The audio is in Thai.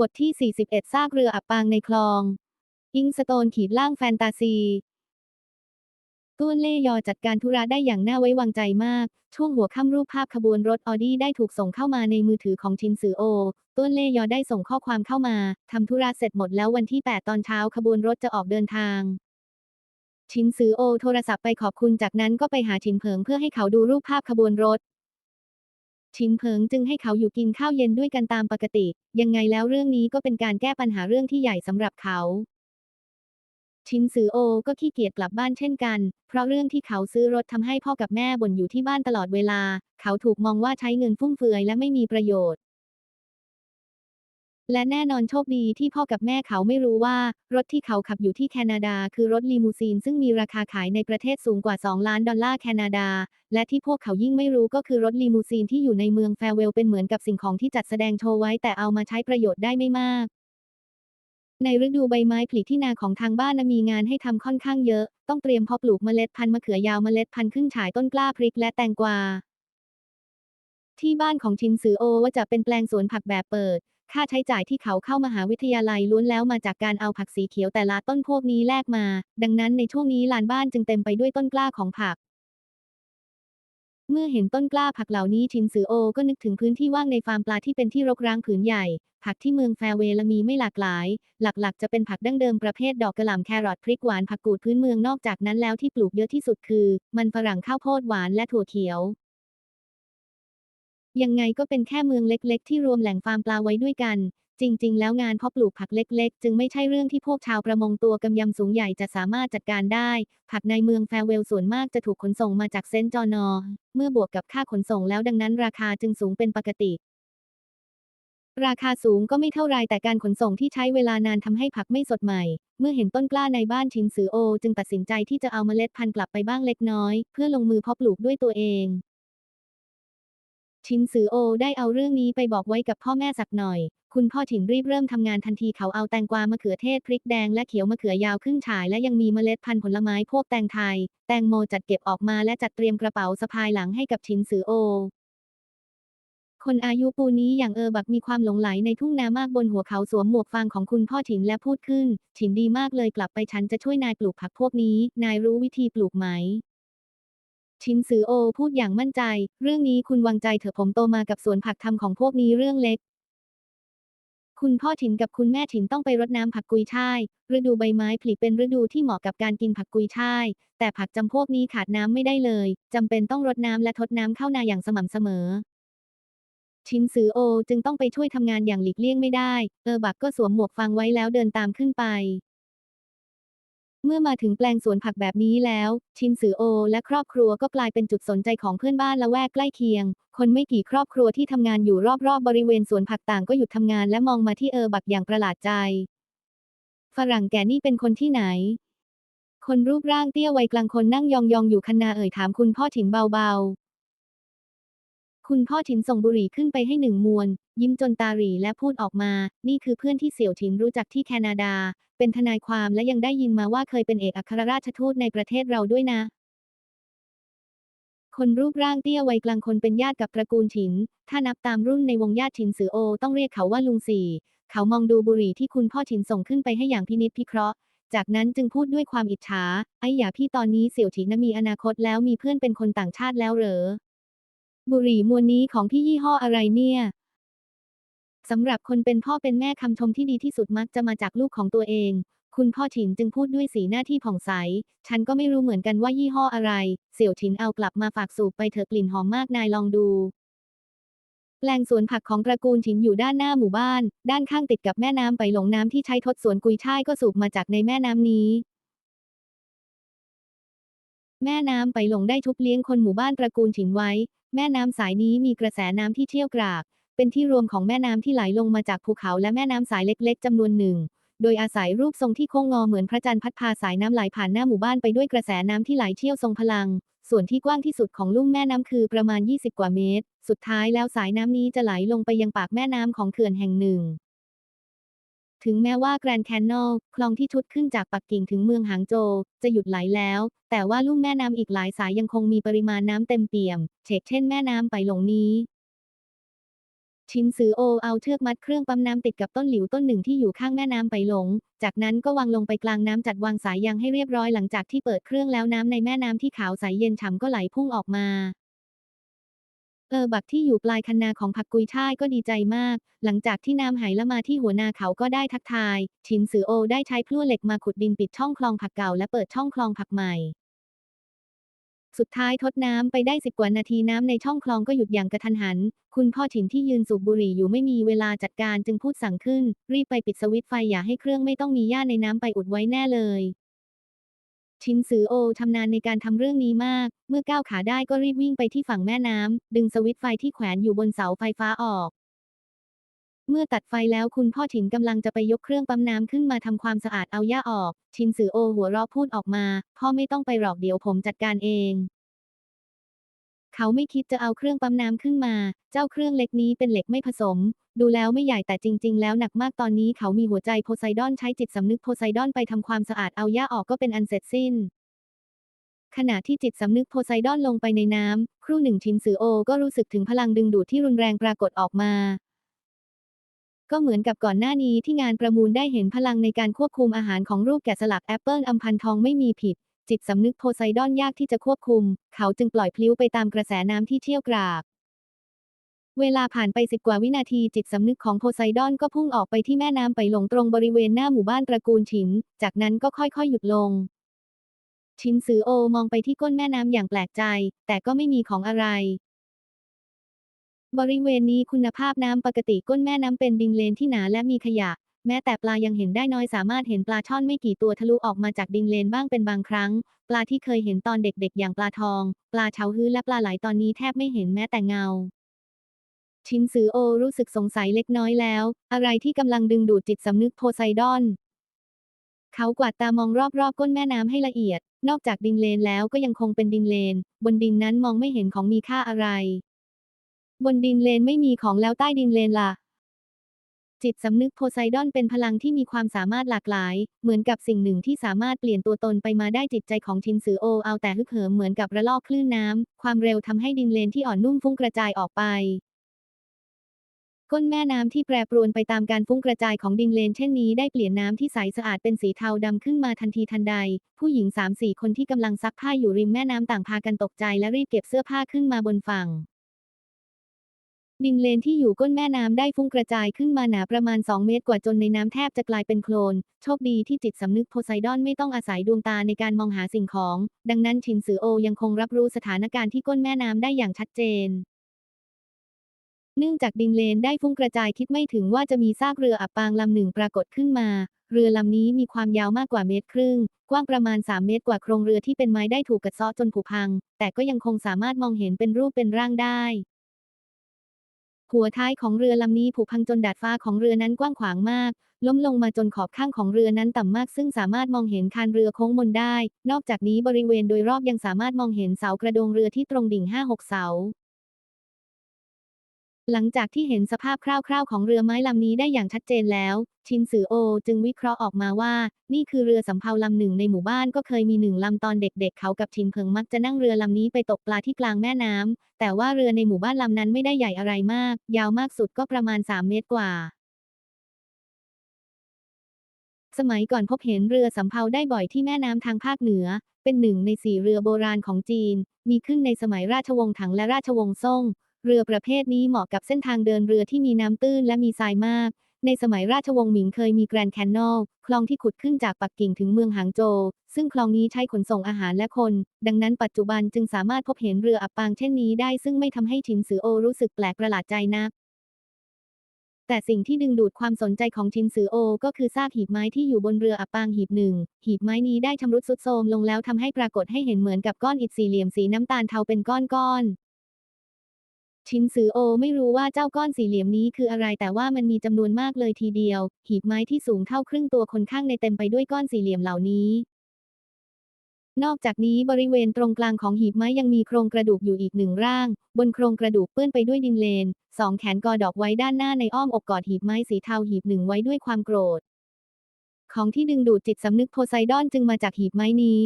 บทที่ 41 ซากเรืออับปางในคลอง อิงสโตนขีดล่างแฟนตาซีต้วนเล่ยอจัดการธุระได้อย่างน่าไว้วางใจมาก ช่วงหัวค่ำรูปภาพขบวนรถออดี้ได้ถูกส่งเข้ามาในมือถือของชินซือโอ ต้วนเล่ยอได้ส่งข้อความเข้ามา ทำธุระเสร็จหมดแล้ววันที่ 8 ตอนเช้าขบวนรถจะออกเดินทาง ชินซือโอ โทรศัพท์ไปขอบคุณจากนั้นก็ไปหาชินเผิงเพื่อให้เขาดูรูปภาพขบวนรถ ชินเพิงจึงให้เขาอยู่กินข้าวเย็นด้วยกันตามปกติ ยังไงแล้วเรื่องนี้ก็เป็นการแก้ปัญหาเรื่องที่ใหญ่สำหรับเขาชินซือโอก็ขี้เกียจกลับบ้านเช่นกัน เพราะเรื่องที่เขาซื้อรถทำให้พ่อกับแม่บ่นอยู่ที่บ้านตลอดเวลา เขาถูกมองว่าใช้เงินฟุ่มเฟือยและไม่มีประโยชน์ และแน่นอนโชคดีที่พ่อกับแม่เขาไม่รู้ว่า รถที่เขาขับอยู่ที่แคนาดาคือรถลีมูซีนซึ่งมีราคาขายในประเทศสูงกว่า 2 ล้านดอลลาร์แคนาดา และที่พวกเขายิ่งไม่รู้ก็คือรถลีมูซีนที่อยู่ในเมืองแฟรเวลเป็นเหมือนกับสิ่งของที่จัดแสดงโชว์ไว้แต่เอามาใช้ประโยชน์ได้ไม่มาก ในฤดูใบไม้ผลิที่นาของทางบ้านมีงานให้ทำค่อนข้างเยอะ ต้องเตรียมเพาะปลูกเมล็ดพันธุ์มะเขือยาวเมล็ดพันธุ์ขึ้นฉายต้นกล้าพริกและแตงกวาที่บ้านของชินซือโอว่าจะเป็นแปลงสวนผักแบบเปิด ค่าใช้จ่ายที่เขาเข้ามหาวิทยาลัยล้วนแล้วมาจากการเอาผักสีเขียวแต่ละต้นพวกนี้แลกมา ดังนั้นในช่วงนี้ลานบ้านจึงเต็มไปด้วยต้นกล้าของผัก เมื่อเห็นต้นกล้าผักเหล่านี้ชินซือโอก็นึกถึงพื้นที่ว่างในฟาร์มปลาที่เป็นที่รกร้างผืนใหญ่ ผักที่เมืองแฟเวลมีไม่หลากหลาย หลักๆ จะเป็นผักดั้งเดิมประเภทดอกกระหล่ำแครอทพริกหวานผักกูดพื้นเมืองนอกจากนั้นแล้วที่ปลูกเยอะที่สุดคือ มันฝรั่งข้าวโพดหวานและถั่วเขียว ยังไงก็เป็นแค่เมืองเล็ก ๆ ที่รวมแหล่งฟาร์มปลาไว้ด้วยกัน จริง ๆ แล้วงานเพาะปลูกผักเล็ก ๆ จึงไม่ใช่เรื่องที่พวกชาวประมงตัวกำยำสูงใหญ่จะสามารถจัดการได้ ผักในเมืองแฟเวลส่วนมากจะถูกขนส่งมาจากเซนต์จอนอร์เมื่อบวกกับค่าขนส่งแล้วดังนั้นราคาจึงสูงเป็นปกติ ราคาสูงก็ไม่เท่าไรแต่การขนส่งที่ใช้เวลานานทำให้ผักไม่สดใหม่ เมื่อเห็นต้นกล้าในบ้านชินซือโอ จึงตัดสินใจที่จะเอาเมล็ดพันธุ์กลับไปบ้างเล็กน้อย เพื่อลงมือเพาะปลูกด้วยตัวเอง ชินซือโอได้เอาเรื่องนี้ไปบอกไว้กับพ่อแม่สักหน่อย คุณพ่อถินรีบเริ่มทำงานทันทีเขาเอาแตงกวามะเขือเทศพริกแดงและเขียวมะเขือยาวครึ่งฉายและยังมีเมล็ดพันธุ์ผลไม้พวกแตงไทย แตงโมจัดเก็บออกมาและจัดเตรียมกระเป๋าสะพายหลังให้กับชินซือโอ คนอายุปูนี้อย่างเออบักมีความหลงไหลในทุ่งนามากบนหัวเขาสวมหมวกฟางของคุณพ่อถินและพูดขึ้นถินดีมากเลยกลับไปฉันจะช่วยนายปลูกผักพวกนี้ นายรู้วิธีปลูกไหม ชินซือโอพูดอย่างมั่นใจ เรื่องนี้คุณวางใจเถอะผมโตมากับสวนผักทำของพวกนี้เรื่องเล็ก คุณพ่อถินกับคุณแม่ถินต้องไปรดน้ำผักกุยช่าย ฤดูใบไม้ผลิเป็นฤดูที่เหมาะกับการกินผักกุยช่าย แต่ผักจำพวกนี้ขาดน้ำไม่ได้เลยจำเป็นต้องรดน้ำและทดน้ำเข้านาอย่างสม่ำเสมอชินซือโอจึงต้องไปช่วยทำงานอย่างหลีกเลี่ยงไม่ได้ เออบักก็สวมหมวกฟางไว้แล้วเดินตามขึ้นไป เมื่อมาถึงแปลงสวนผักแบบนี้แล้ว ชินซือโอ และครอบครัวก็กลายเป็นจุดสนใจของเพื่อนบ้านละแวกใกล้เคียง คนไม่กี่ครอบครัวที่ทำงานอยู่รอบๆบริเวณสวนผักต่างก็หยุดทำงานและมองมาที่เออบักอย่างประหลาดใจ ฝรั่งแก่นี่เป็นคนที่ไหน คนรูปร่างเตี้ยวัยกลางคนนั่งยองๆอยู่คันนาเอ่ยถามคุณพ่อถินเบาๆ คุณพ่อถินส่งบุหรี่ขึ้นไปให้หนึ่งมวน ยิ้มจนตาหรี่และพูดออกมา นี่คือเพื่อนที่เสี่ยวถินรู้จักที่แคนาดา เป็นทนายความและยังได้ยินมาว่าเคยเป็นเอกอัครราชทูตในประเทศเราด้วยนะ คนรูปร่างเตี้ยวัยกลางคนเป็นญาติกับตระกูลถิน ถ้านับตามรุ่นในวงญาติถินสือโอ ต้องเรียกเขาว่าลุงสี่ เขามองดูบุหรี่ที่คุณพ่อถินส่งขึ้นไปให้อย่างพินิจพิเคราะห์ จากนั้นจึงพูดด้วยความอิจฉา ไอ้อย่าพี่ตอนนี้เสี่ยวถินน่ะมีอนาคตแล้วมีเพื่อนเป็นคนต่างชาติแล้วเหรอบุหรี่มวลนี้ของพี่ยี่ห้ออะไรเนี่ย สำหรับคนเป็นพ่อเป็นแม่คำชมที่ดีที่สุดมักจะมาจากลูกของตัวเอง คุณพ่อฉินจึงพูดด้วยสีหน้าที่ผ่องใส ฉันก็ไม่รู้เหมือนกันว่ายี่ห้ออะไร เสี่ยวฉินเอากลับมาฝากสูบไปเถอะกลิ่นหอมมากนายลองดูแปลงสวนผักของตระกูลฉินอยู่ด้านหน้าหมู่บ้าน ด้านข้างติดกับแม่น้ำไปหลงน้ำที่ใช้ทดสวนกุยช่ายก็สูบมาจากในแม่น้ำนี้ แม่น้ำไปหลงได้ชุบเลี้ยงคนหมู่บ้านตระกูลฉินไว้ แม่น้ำสายนี้มีกระแสน้ำที่เชี่ยวกราก เป็นที่รวมของแม่น้ำที่ไหลลงมาจากภูเขาและแม่น้ำสายเล็ก ๆจำนวนหนึ่ง โดยอาศัยรูปทรงที่โค้งงอเหมือนพระจันทร์พัดพาสายน้ำไหลผ่านหน้าหมู่บ้านไปด้วยกระแสน้ำที่ไหลเชี่ยวทรงพลัง ส่วนที่กว้างที่สุดของลุ่มแม่น้ำคือประมาณ 20 กว่าเมตร สุดท้ายแล้วสายน้ำนี้จะไหลลงไปยังปากแม่น้ำของเขื่อนแห่งหนึ่งถึงแม้ว่าแกรนด์แคนนอลคลองที่ชุดขึ้นจากปักกิ่งถึงเมืองหางโจวจะหยุดไหลแล้ว แต่ว่าลุ่มแม่น้ำอีกหลายสายยังคงมีปริมาณน้ำเต็มเปี่ยม เช่นแม่น้ำไปหลงนี้ ชินซือโอเอาเชือกมัดเครื่องปั๊มน้ำติดกับต้นหลิวต้นหนึ่งที่อยู่ข้างแม่น้ำไปหลง จากนั้นก็วางลงไปกลางน้ำจัดวางสายยางให้เรียบร้อยหลังจากที่เปิดเครื่องแล้วน้ำในแม่น้ำที่ขาวใสเย็นฉ่ำก็ไหลพุ่งออกมาเออบักที่อยู่ปลายคันนาของผักกุยช่ายก็ดีใจมาก หลังจากที่น้ำไหลละมาที่หัวนาเขาก็ได้ทักทาย ชินซือโอได้ใช้พลั่วเหล็กมาขุดดินปิดช่องคลองผักเก่าและเปิดช่องคลองผักใหม่ สุดท้ายทดน้ำไปได้สิบกว่านาทีน้ำในช่องคลองก็หยุดอย่างกระทันหัน คุณพ่อฉินที่ยืนสูบบุหรี่อยู่ไม่มีเวลาจัดการจึงพูดสั่งขึ้น รีบไปปิดสวิตไฟอย่าให้เครื่องไม่ต้องมีหญ้าในน้ำไปอุดไว้แน่เลยชินซือโอชำนาญในการทำเรื่องนี้มาก เมื่อก้าวขาได้ก็รีบวิ่งไปที่ฝั่งแม่น้ำดึงสวิตไฟที่แขวนอยู่บนเสาไฟฟ้าออก เมื่อตัดไฟแล้วคุณพ่อฉินกำลังจะไปยกเครื่องปั๊มน้ำขึ้นมาทำความสะอาดเอาหญ้าออก ชินซือโอหัวเราะพูดออกมา พ่อไม่ต้องไปหรอกเดี๋ยวผมจัดการเอง เขาไม่คิดจะเอาเครื่องปั๊มน้ำขึ้นมา เจ้าเครื่องเล็กนี้เป็นเหล็กไม่ผสม ดูแล้วไม่ใหญ่แต่จริง ๆ แล้วหนักมากตอนนี้เขามีหัวใจโพไซดอนใช้จิตสำนึกโพไซดอนไปทำความสะอาดเอาหญ้าออกก็เป็นอันเสร็จสิ้นขณะที่จิตสำนึกโพไซดอนลงไปในน้ำ ครู่หนึ่งชินซือโอก็รู้สึกถึงพลังดึงดูดที่รุนแรงปรากฏออกมา ก็เหมือนกับก่อนหน้านี้ที่งานประมูลได้เห็นพลังในการควบคุมอาหารของรูปแกะสลักแอปเปิลอัมพันทองไม่มีผิด จิตสำนึกโพไซดอนยากที่จะควบคุม เขาจึงปล่อยพลิ้วไปตามกระแสน้ำที่เชี่ยวกราก เวลาผ่านไปสิบกว่าวินาทีจิตสำนึกของโพไซดอนก็พุ่งออกไปที่แม่น้ำไปหลงตรงบริเวณหน้าหมู่บ้านตระกูลฉินจากนั้นก็ค่อยๆหยุดลง ชินซือโอมองไปที่ก้นแม่น้ำอย่างแปลกใจ แต่ก็ไม่มีของอะไร บริเวณนี้คุณภาพน้ำปกติก้นแม่น้ำเป็นดินเลนที่หนาและมีขยะ แม้แต่ปลายังเห็นได้น้อยสามารถเห็นปลาช่อนไม่กี่ตัวทะลุออกมาจากดินเลนบ้างเป็นบางครั้ง ปลาที่เคยเห็นตอนเด็กๆ อย่างปลาทอง ปลาเฉาฮื้อและปลาไหลตอนนี้แทบไม่เห็นแม้แต่เงา ชินซือโอรู้สึกสงสัยเล็กน้อยแล้ว อะไรที่กำลังดึงดูดจิตสำนึกโพไซดอน เขากวาดตามองรอบๆก้นแม่น้ำให้ละเอียด นอกจากดินเลนแล้วก็ยังคงเป็นดินเลน บนดินนั้นมองไม่เห็นของมีค่าอะไร บนดินเลนไม่มีของแล้วใต้ดินเลนล่ะ จิตสำนึกโพไซดอนเป็นพลังที่มีความสามารถหลากหลาย เหมือนกับสิ่งหนึ่งที่สามารถเปลี่ยนตัวตนไปมาได้จิตใจของชินซือโอเอาแต่ฮึกเหิมเหมือนกับระลอกคลื่นน้ำ ความเร็วทำให้ดินเลนที่อ่อนนุ่มฟุ้งกระจายออกไปก้นแม่น้ำที่แปรปรวนไปตามการฟุ้งกระจายของดินเลนเช่นนี้ได้เปลี่ยนน้ำที่ใสสะอาดเป็นสีเทาดำขึ้นมาทันทีทันใด ผู้หญิงสามสี่คนที่กำลังซักผ้าอยู่ริมแม่น้ำต่างพากันตกใจและรีบเก็บเสื้อผ้าขึ้นมาบนฝั่ง ดินเลนที่อยู่ก้นแม่น้ำได้ฟุ้งกระจายขึ้นมาหนาประมาณ 2 เมตรกว่าจนในน้ำแทบจะกลายเป็นโคลน โชคดีที่จิตสำนึกโพไซดอนไม่ต้องอาศัยดวงตาในการมองหาสิ่งของ ดังนั้นชินซือโอยังคงรับรู้สถานการณ์ที่ก้นแม่น้ำได้อย่างชัดเจน เนื่องจากดินเลนได้ฟุ้งกระจายคิดไม่ถึงว่าจะมีซากเรืออับปางลำหนึ่งปรากฏขึ้นมา เรือลำนี้มีความยาวมากกว่าเมตรครึ่ง กว้างประมาณ 3 เมตรกว่าโครงเรือที่เป็นไม้ได้ถูกกัดเซาะจนผุพัง แต่ก็ยังคงสามารถมองเห็นเป็นรูปเป็นร่างได้ หัวท้ายของเรือลำนี้ผุพังจนดาดฟ้าของเรือนั้นกว้างขวางมาก ล้มลงมาจนขอบข้างของเรือนั้นต่ำมาก ซึ่งสามารถมองเห็นคานเรือโค้งมนได้ นอกจากนี้บริเวณโดยรอบยังสามารถมองเห็นเสากระโดงเรือที่ตรงดิ่ง5-6เสา หลังจากที่เห็นสภาพคร่าวๆ ของเรือไม้ลำนี้ได้อย่างชัดเจนแล้ว ชินซือโอจึงวิเคราะห์ออกมาว่า นี่คือเรือสำเภาลำหนึ่งในหมู่บ้านก็เคยมีหนึ่งลำตอนเด็กๆ เขากับชินเพิงมักจะนั่งเรือลำนี้ไปตกปลาที่กลางแม่น้ำแต่ว่าเรือในหมู่บ้านลำนั้นไม่ได้ใหญ่อะไรมาก ยาวมากสุดก็ประมาณ 3 เมตรกว่า สมัยก่อนพบเห็นเรือสำเภาได้บ่อยที่แม่น้ำทางภาคเหนือ เป็นหนึ่งในสี่เรือโบราณของจีน มีขึ้นในสมัยราชวงศ์ถังและราชวงศ์ซ่ง เรือประเภทนี้เหมาะกับเส้นทางเดินเรือที่มีน้ำตื้นและมีทรายมาก ในสมัยราชวงศ์หมิงเคยมีแกรนด์แคนนอลคลองที่ขุดขึ้นจากปักกิ่งถึงเมืองหางโจว ซึ่งคลองนี้ใช้ขนส่งอาหารและคน ดังนั้นปัจจุบันจึงสามารถพบเห็นเรืออับปางเช่นนี้ได้ซึ่งไม่ทำให้ชินซือโอรู้สึกแปลกประหลาดใจนักแต่สิ่งที่ดึงดูดความสนใจของชินซือโอ ก็คือซากหีบไม้ที่อยู่บนเรืออับปางหีบหนึ่ง หีบไม้นี้ได้ชำรุดทรุดโทรมลงแล้วทำให้ปรากฏให้เห็นเหมือนกับก้อนอิฐสี่เหลี่ยมสีน้ำตาลเทาเป็นก้อน ชินซือโอไม่รู้ว่าเจ้าก้อนสี่เหลี่ยมนี้คืออะไรแต่ว่ามันมีจำนวนมากเลยทีเดียว หีบไม้ที่สูงเท่าครึ่งตัวคนข้างในเต็มไปด้วยก้อนสี่เหลี่ยมเหล่านี้ นอกจากนี้บริเวณตรงกลางของหีบไม้ยังมีโครงกระดูกอยู่อีกหนึ่งร่าง บนโครงกระดูกเปื้อนไปด้วยดินเลน สองแขนกอดอกไว้ด้านหน้าในอ้อมอกกอดหีบไม้สีเทาหีบหนึ่งไว้ด้วยความโกรธ ของที่ดึงดูดจิตสำนึกโพไซดอนจึงมาจากหีบไม้นี้